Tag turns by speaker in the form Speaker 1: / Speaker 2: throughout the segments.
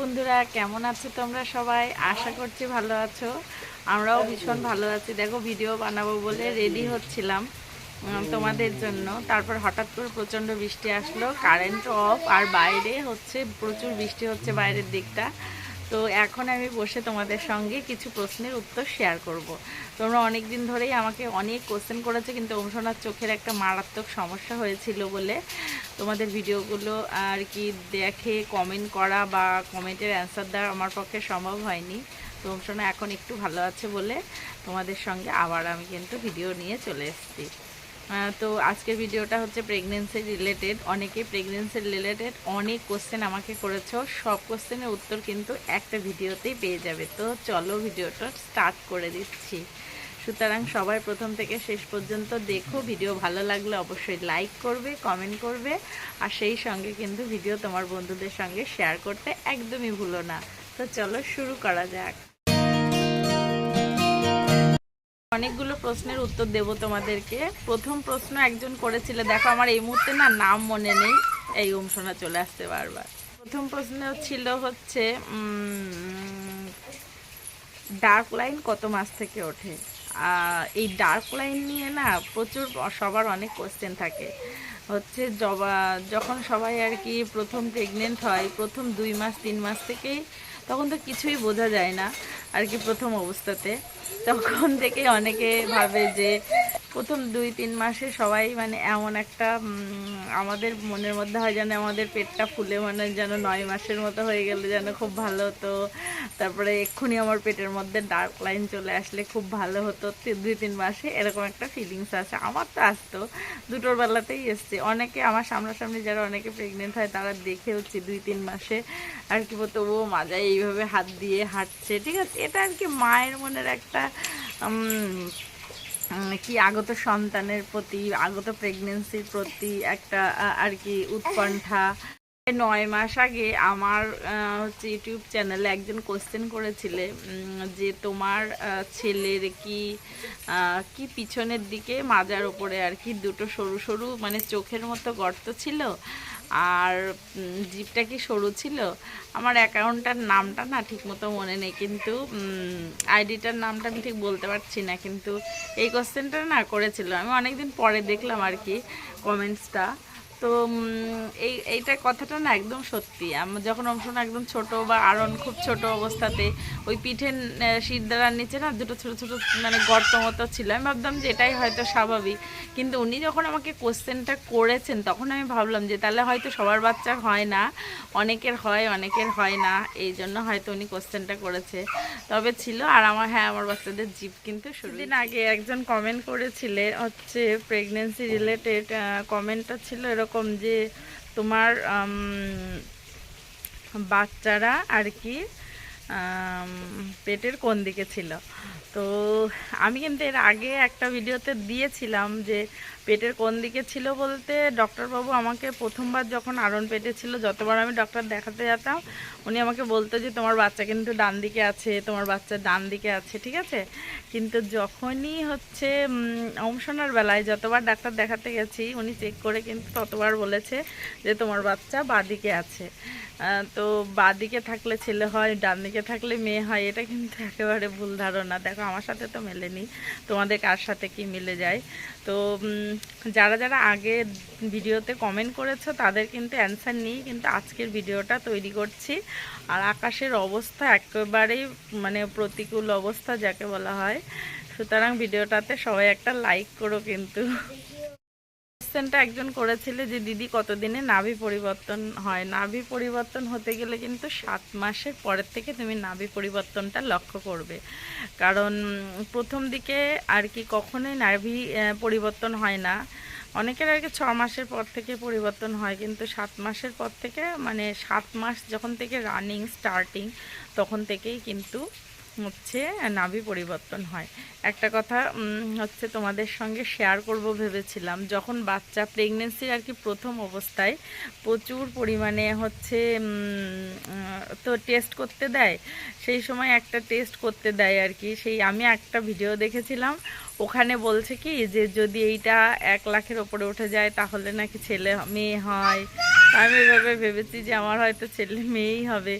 Speaker 1: বন্ধুরা, কেমন আছো তোমরা সবাই? আশা করছি ভালো আছো। আমরাও ভীষণ ভালো আছি। দেখো ভিডিও বানাবো বলে রেডি হচ্ছিলাম তোমাদের জন্য। তারপর হঠাৎ করে প্রচণ্ড বৃষ্টি আসলো কারেন্ট অফ আর বাইরে হচ্ছে, প্রচুর বৃষ্টি হচ্ছে বাইরের দিকটা। তো এখন আমি বসে তোমাদের সঙ্গে কিছু প্রশ্নের উত্তর শেয়ার করব। তোমরা অনেক দিন ধরেই আমাকে অনেক কোশ্চেন করেছ, কিন্তু অংশনার চোখের একটা মারাত্মক সমস্যা হয়েছিল বলে। তোমাদের ভিডিওগুলো আর কি দেখে কমেন্ট করা বা কমেন্টের অ্যান্সার দেওয়া আমার পক্ষে সম্ভব হয়নি। তো অংশনা এখন একটু ভালো আছে বলে তোমাদের সঙ্গে আবার আমি কিন্তু ভিডিও নিয়ে চলে এসেছি। তো আজকের ভিডিওটা হচ্ছে প্রেগনেন্সি রিলেটেড অনেকে প্রেগনেন্সি রিলেটেড অনেক কোশ্চেন আমাকে করেছ। সব কোশ্চেনের উত্তর কিন্তু একটা ভিডিওতেই পেয়ে যাবে। তো চলো ভিডিওটা স্টার্ট করে দিচ্ছি। সুতরাং সবাই প্রথম থেকে শেষ পর্যন্ত দেখো। ভিডিও ভালো লাগলে অবশ্যই লাইক করবে কমেন্ট করবে। আর সেই সঙ্গে কিন্তু ভিডিও তোমার বন্ধুদের সঙ্গে শেয়ার করতে একদমই ভুলো না। তো চলো শুরু করা যাক। অনেকগুলো প্রশ্নের উত্তর দেব তোমাদেরকে। প্রথম প্রশ্ন একজন করেছিল, দেখো আমার এই মুহূর্তে না নাম মনে নেই। এই অংশনা চলে আসতে বারবার। প্রথম প্রশ্ন ছিল হচ্ছে ডার্ক লাইন কত মাস থেকে ওঠে? এই ডার্ক লাইন নিয়ে না প্রচুর সবার অনেক কোশ্চেন থাকে। হচ্ছে জবা, যখন সবাই আর কি প্রথম প্রেগনেন্ট হয়, প্রথম দুই মাস, তিন মাস থেকেই তখন তো কিছুই বোঝা যায় না আর কি প্রথম অবস্থাতে। তখন থেকে অনেকে ভাবে যে প্রথম দুই, তিন মাসে সবাই মানে এমন একটা আমাদের মনের মধ্যে হয় যেন আমাদের পেটটা ফুলে মানে যেন নয় মাসের মতো হয়ে গেলে, যেন খুব ভালো হতো। তারপরে এক্ষুনি আমার পেটের মধ্যে ডার্ক লাইন চলে আসলে খুব ভালো হতো। দুই, তিন মাসে এরকম একটা ফিলিংস আছে। আমার তো আসতো, দুটোর বেলাতেই এসছে। অনেকে আমার সামনাসামনি যারা অনেকে প্রেগনেন্ট হয়, তারা দেখেওছি দুই, তিন মাসে আর কি বলতো, ও মাজায় এইভাবে হাত দিয়ে হাঁটছে। ঠিক আছে? এটা আর কি মায়ের মনের একটা কি আগত সন্তানের প্রতি, আগত প্রেগনেন্সির প্রতি একটা আর কি উৎকণ্ঠা। নয় মাস আগে আমার হচ্ছে ইউটিউব চ্যানেলে একজন কোশ্চেন করেছিলে যে তোমার ছেলের কি কি পিছনের দিকে মাজার ওপরে আর কি দুটো সরু সরু মানে চোখের মতো গর্ত ছিল? আর জিপটা কি সরু ছিল? আমার অ্যাকাউন্টটার নামটা না ঠিকমতো মনে নেই, কিন্তু আইডিটার নামটা আমি ঠিক বলতে পারছি না, কিন্তু এই কোশ্চেনটা না করেছিল। আমি অনেকদিন পরে দেখলাম আর কি কমেন্টসটা তো এই এইটা কথাটা না একদম সত্যি। আমার যখন অংশটা একদম ছোট বা আরন খুব ছোট অবস্থাতে ওই পিঠের শিরদারার নিচে না দুটো ছোট ছোট মানে গর্ত মতো ছিল। আমি ভাবতাম যে এটাই হয়তো স্বাভাবিক। কিন্তু উনি যখন আমাকে কোশ্চেনটা করেছেন তখন আমি ভাবলাম যে তাহলে হয়তো সবার বাচ্চার হয় না। অনেকের হয় অনেকের হয় না। এই জন্য হয়তো উনি কোশ্চেনটা করেছে। তবে ছিল। আর আমার হ্যাঁ আমার বাচ্চাদের জিপ কিন্তু দিন আগে একজন কমেন্ট করেছিলে হচ্ছে প্রেগনেন্সি রিলেটেড কমেন্টটা ছিল এরকম যে তোমার বাচ্চারা আর কি পেটের কোন দিকে ছিল। তো আমি কিন্তু এর আগে একটা ভিডিওতে দিয়েছিলাম যে পেটের কোন দিকে ছিল বলতে ডক্টরবাবু আমাকে প্রথমবার যখন আরন পেটে ছিল, যতবার আমি ডক্টর দেখাতে যেতাম, উনি আমাকে বলতো যে তোমার বাচ্চা কিন্তু ডান দিকে আছে, তোমার বাচ্চা ডান দিকে আছে, ঠিক আছে? কিন্তু যখনই হচ্ছে অংশনার বেলায় যতবার ডাক্তার দেখাতে গেছি, উনি চেক করে কিন্তু ততবার বলেছে যে তোমার বাচ্চা বাদিকে আছে। তো বাদিকে থাকলে ছেলে হয়, ডান দিকে থাকলে মেয়ে হয়, এটা কিন্তু একেবারে ভুল ধারণা। দেখো, আমার সাথে তো মেলেনি। তোমাদের কার সাথে কি মিলে যায়? তো যারা যারা আগে ভিডিওতে কমেন্ট করেছ, তাদের কিন্তু অ্যান্সার নিয়ে কিন্তু আজকের ভিডিওটা তৈরি করছি। আর আকাশের অবস্থা একেবারেই মানে প্রতিকূল অবস্থা, যাকে বলা হয়। সুতরাং ভিডিওটাতে সবাই একটা লাইক করো কিন্তু। কোশ্চেনটা একজন করেছিল যে, দিদি, কতদিনে নাভি পরিবর্তন হয়? নাভি পরিবর্তন হতে গেলে কিন্তু সাত মাসের পরের থেকে তুমি নাভি পরিবর্তনটা লক্ষ্য করবে। কারণ, প্রথম দিকে আর কি কখনোই নাভি পরিবর্তন হয় না। অনেকের আর কি ছ মাসের পর থেকে পরিবর্তন হয়, কিন্তু সাত মাসের পর থেকে মানে সাত মাস যখন থেকে রানিং স্টার্টিং তখন থেকেই কিন্তু হচ্ছে নাভি পরিবর্তন হয়। একটা কথা হচ্ছে তোমাদের সঙ্গে শেয়ার করব ভেবেছিলাম, যখন বাচ্চা প্রেগনেন্সির আর কি প্রথম অবস্থায় প্রচুর পরিমাণে হচ্ছে তো টেস্ট করতে দেয়, সেই সময় একটা টেস্ট করতে দেয় আর কি সেই আমি একটা ভিডিও দেখেছিলাম, ওখানে বলছে কি যে যদি এইটা এক লাখের ওপরে উঠে যায় তাহলে নাকি ছেলে মেয়ে হয়। আমি এভাবে ভেবেছি যে আমার হয়তো ছেলে মেয়েই হবে।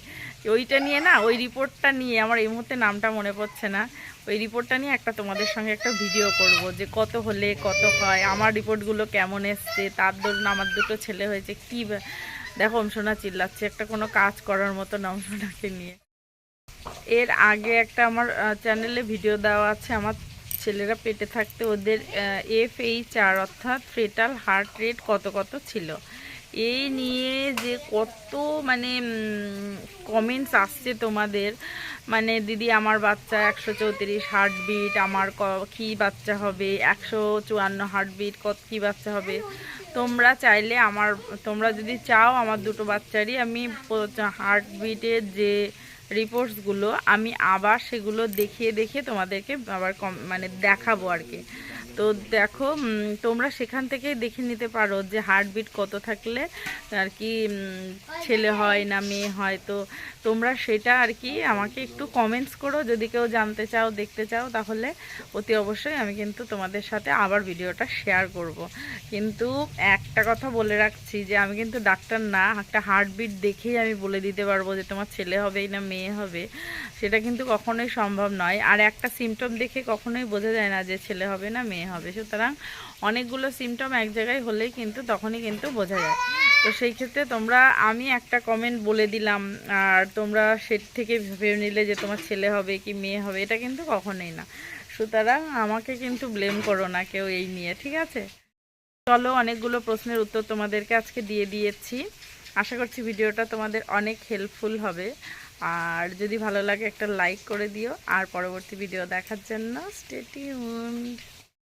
Speaker 1: ওইটা নিয়ে না, ওই রিপোর্টটা নিয়ে, আমার এই মুহূর্তে নামটা মনে পড়ছে না। ওই রিপোর্টটা নিয়ে একটা তোমাদের সঙ্গে একটা ভিডিও করব যে কত হলে কত হয়, আমার রিপোর্টগুলো কেমন এসছে, তার ধরুন আমার দুটো ছেলে হয়েছে, কী দেখো অংশনা চিল্লাচ্ছে, একটা কোনো কাজ করার মতো অংশনাকে নিয়ে। এর আগে একটা আমার চ্যানেলে ভিডিও দেওয়া আছে, আমার ছেলেরা পেটে থাকতে ওদের এফ এইচ আর অর্থাৎ ফেটাল হার্ট রেট কত কত ছিল। এই নিয়ে যে কত মানে কমেন্টস আসছে তোমাদের। মানে দিদি, আমার বাচ্চা একশো চৌত্রিশ হার্টবিট আমার ক- বাচ্চা হবে? একশো চুয়ান্ন হার্টবিট কত, কী বাচ্চা হবে? তোমরা চাইলে আমার, তোমরা যদি চাও আমার দুটো বাচ্চারই, আমি হার্টবিটের যে রিপোর্টসগুলো আমি আবার সেগুলো দেখিয়ে দেখিয়ে তোমাদেরকে আবার কম মানে দেখাবো আর কি। তো দেখো তোমরা সেখান থেকেই দেখে নিতে পারো যে হার্টবিট কত থাকলে আর কি ছেলে হয় না মেয়ে হয়। তো তোমরা সেটা আর কি আমাকে একটু কমেন্টস করো, যদি কেউ জানতে চাও, দেখতে চাও, তাহলে অতি অবশ্যই আমি কিন্তু তোমাদের সাথে আবার ভিডিওটা শেয়ার করব। কিন্তু একটা কথা বলে রাখছি যে আমি কিন্তু ডাক্তার না, একটা হার্টবিট দেখেই আমি বলে দিতে পারব যে তোমার ছেলে হবে না মেয়ে হবে, সেটা কিন্তু কখনোই সম্ভব নয়। আর একটা সিমটম দেখে কখনোই বোঝা যায় না যে ছেলে হবে না মেয়ে হবে। সুতরাং অনেকগুলো সিমটম এক জায়গায় হলেই কিন্তু তখনই কিন্তু বোঝা যায়। তো সেই ক্ষেত্রে তোমরা, আমি একটা কমেন্ট বলে দিলাম, আর তোমরা সে থেকে ভেবে নিলে যে তোমার ছেলে হবে কি মেয়ে হবে, এটা কিন্তু কখনোই না। সুতরাং আমাকে কিন্তু ব্লেম করো না কেউ এই নিয়ে, ঠিক আছে? চলো, অনেকগুলো প্রশ্নের উত্তর তোমাদেরকে আজকে দিয়ে দিয়েছি। আশা করছি ভিডিওটা তোমাদের অনেক হেল্পফুল হবে। আর যদি ভালো লাগে একটা লাইক করে দিও, আর পরবর্তী ভিডিও দেখার জন্য স্টেটিউন্ড